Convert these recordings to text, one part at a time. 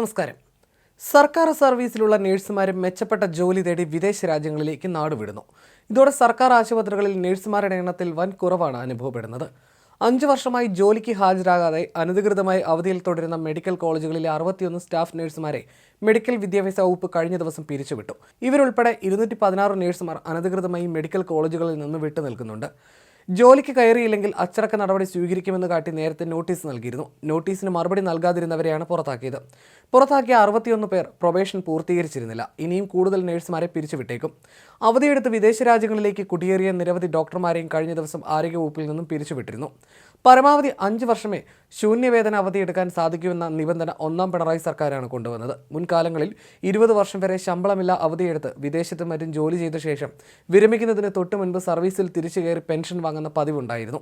നമസ്കാരം. സർക്കാർ സർവീസിലുള്ള നഴ്സുമാരും മെച്ചപ്പെട്ട ജോലി തേടി വിദേശ രാജ്യങ്ങളിലേക്ക് നാടുവിടുന്നു. ഇതോടെ സർക്കാർ ആശുപത്രികളിൽ നഴ്സുമാരുടെ എണ്ണത്തിൽ വൻ കുറവാണ് അനുഭവപ്പെടുന്നത്. അഞ്ചു വർഷമായി ജോലിക്ക് ഹാജരാകാതെ അനധികൃതമായി അവധിയിൽ തുടരുന്ന മെഡിക്കൽ കോളേജുകളിലെ അറുപത്തിയൊന്ന് സ്റ്റാഫ് നഴ്സുമാരെ മെഡിക്കൽ വിദ്യാഭ്യാസ വകുപ്പ് കഴിഞ്ഞ ദിവസം പിരിച്ചുവിട്ടു. ഇവരുൾപ്പെടെ ഇരുന്നൂറ്റി പതിനാറ് നഴ്സുമാർ അനധികൃതമായി മെഡിക്കൽ കോളേജുകളിൽ നിന്ന് വിട്ടുനിൽക്കുന്നുണ്ട്. ജോലിക്ക് കയറിയില്ലെങ്കിൽ അച്ചടക്ക നടപടി സ്വീകരിക്കുമെന്ന് കാട്ടി നേരത്തെ നോട്ടീസ് നൽകിയിരുന്നു. നോട്ടീസിന് മറുപടി നൽകാതിരുന്നവരെയാണ് പുറത്താക്കിയത്. പുറത്താക്കിയ അറുപത്തിയൊന്ന് പേർ പ്രൊബേഷൻ പൂർത്തീകരിച്ചിരുന്നില്ല. ഇനിയും കൂടുതൽ നഴ്സുമാരെ പിരിച്ചുവിട്ടേക്കും. അവധിയെടുത്ത് വിദേശ രാജ്യങ്ങളിലേക്ക് കുടിയേറിയ നിരവധി ഡോക്ടർമാരെയും കഴിഞ്ഞ ദിവസം ആരോഗ്യവകുപ്പിൽ നിന്നും പിരിച്ചുവിട്ടിരുന്നു. പരമാവധി അഞ്ച് വർഷമേ ശൂന്യവേതന അവധിയെടുക്കാൻ സാധിക്കുമെന്ന നിബന്ധന ഒന്നാം പിണറായി സർക്കാരാണ് കൊണ്ടുവന്നത്. മുൻകാലങ്ങളിൽ ഇരുപത് വർഷം വരെ ശമ്പളമില്ല അവധിയെടുത്ത് വിദേശത്തും മറ്റും ജോലി ചെയ്ത ശേഷം വിരമിക്കുന്നതിന് തൊട്ട് മുൻപ് സർവീസിൽ തിരിച്ചു കയറി പെൻഷൻ വാങ്ങുന്ന പതിവുണ്ടായിരുന്നു.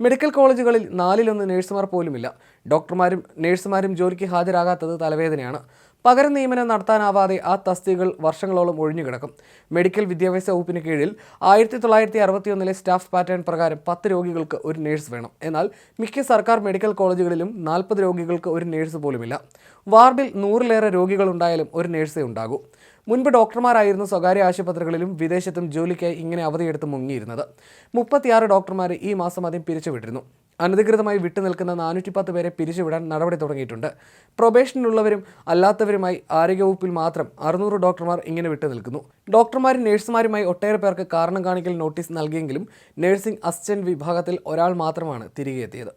മെഡിക്കൽ കോളേജുകളിൽ നാലിലൊന്ന് നഴ്സുമാർ പോലുമില്ല. ഡോക്ടർമാരും നഴ്സുമാരും ജോലിക്ക് ഹാജരാകാത്തത് തലവേദനയാണ്. പകരം നിയമനം നടത്താനാവാതെ ആ തസ്തികകൾ വർഷങ്ങളോളം ഒഴിഞ്ഞുകിടക്കും. മെഡിക്കൽ വിദ്യാഭ്യാസ വകുപ്പിന് കീഴിൽ ആയിരത്തി തൊള്ളായിരത്തി അറുപത്തിയൊന്നിലെ സ്റ്റാഫ് പാറ്റേൺ പ്രകാരം പത്ത് രോഗികൾക്ക് ഒരു നേഴ്സ് വേണം. എന്നാൽ മിക്ക സർക്കാർ മെഡിക്കൽ കോളേജുകളിലും നാൽപ്പത് രോഗികൾക്ക് ഒരു നേഴ്സ് പോലുമില്ല. വാർഡിൽ നൂറിലേറെ രോഗികളുണ്ടായാലും ഒരു നേഴ്സേ ഉണ്ടാകൂ. മുൻപ് ഡോക്ടർമാരായിരുന്നു സ്വകാര്യ ആശുപത്രികളിലും വിദേശത്തും ജോലിക്കായി ഇങ്ങനെ അവധിയെടുത്ത് മുങ്ങിയിരുന്നത്. മുപ്പത്തിയാറ് ഡോക്ടർമാരെ ഈ മാസം ആദ്യം പിരിച്ചുവിട്ടിരുന്നു. അനധികൃതമായി വിട്ടുനിൽക്കുന്ന നാനൂറ്റി പത്ത് പേരെ പിരിച്ചുവിടാൻ നടപടി തുടങ്ങിയിട്ടുണ്ട്. പ്രൊബേഷനിലുള്ളവരും അല്ലാത്തവരുമായി ആരോഗ്യവകുപ്പിൽ മാത്രം അറുന്നൂറ് ഡോക്ടർമാർ ഇങ്ങനെ വിട്ടുനിൽക്കുന്നു ഡോക്ടർമാരും നഴ്സുമാരുമായി ഒട്ടേറെ പേർക്ക് കാരണം കാണിക്കൽ നോട്ടീസ് നൽകിയെങ്കിലും നഴ്സിംഗ് അസിസ്റ്റന്റ് വിഭാഗത്തിൽ ഒരാൾ മാത്രമാണ് തിരികെ എത്തിയത്.